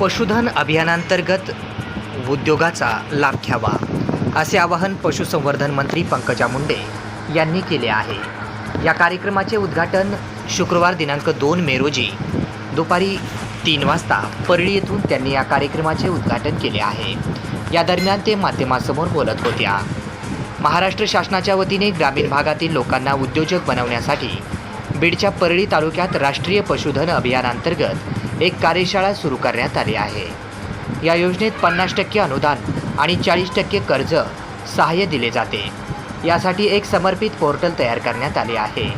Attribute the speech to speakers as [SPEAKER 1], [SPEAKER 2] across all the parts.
[SPEAKER 1] पशुधन अभियानांतर्गत उद्योगाचा लाभ घ्यावा असे आवाहन पशुसंवर्धन मंत्री पंकजा मुंडे यांनी केले आहे. या कार्यक्रमाचे उद्घाटन शुक्रवार दिनांक दोन मे रोजी दुपारी तीन वाजता परळी येथून त्यांनी या कार्यक्रमाचे उद्घाटन केले आहे. या दरम्यान ते माध्यमासमोर बोलत होत्या. महाराष्ट्र शासनाच्या वतीने ग्रामीण भागातील लोकांना उद्योजक बनवण्यासाठी बीडच्या परळी तालुक्यात राष्ट्रीय पशुधन अभियानांतर्गत एक कार्यशाळा सुरू करण्यात आली आहे. या योजनेत पन्नास टक्के अनुदान आणि चाळीस टक्के कर्ज सहाय्य दिले जाते. यासाठी एक समर्पित पोर्टल तयार करण्यात आले आहे.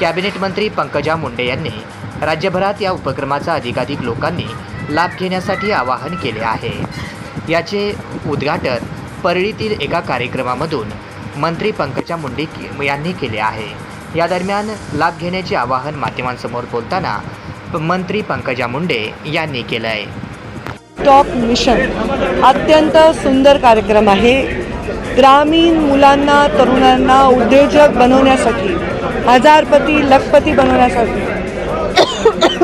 [SPEAKER 1] कॅबिनेट मंत्री पंकजा मुंडे यांनी राज्यभरात या उपक्रमाचा अधिकाधिक लोकांनी लाभ घेण्यासाठी आवाहन केले आहे. याचे उद्घाटन परळीतील एका कार्यक्रमामधून मंत्री पंकजा मुंडे यांनी केले आहे. या दरम्यान लाभ घेण्याचे आवाहन माध्यमांसमोर बोलताना मंत्री पंकजा मुंडे यांनी केलं आहे
[SPEAKER 2] टॉप मिशन. अत्यंत सुंदर कार्यक्रम आहे. ग्रामीण मुलांना तरुणांना उद्योजक बनवण्यासाठी हजारपती लखपती बनवण्यासाठी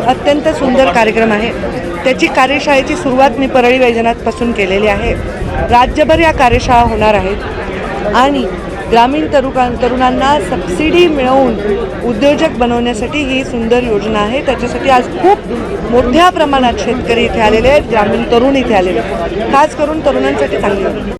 [SPEAKER 2] अत्यंत सुंदर कार्यक्रम आहे. त्याची कार्यशाळेची सुरुवात मी परळी वैजनाथपासून केलेली आहे. राज्यभर या कार्यशाळा होणार आहेत. आणि ग्रामीण तरुका तरुणांना सबसिडी मिळवून उद्योजक बनवण्यासाठी ही सुंदर योजना आहे. त्याच्यासाठी आज खूप मोठ्या प्रमाणात शेतकरी इथे आलेले आहेत ग्रामीण तरुण इथे आलेले आहेत. खास करून तरुणांसाठी चांगली.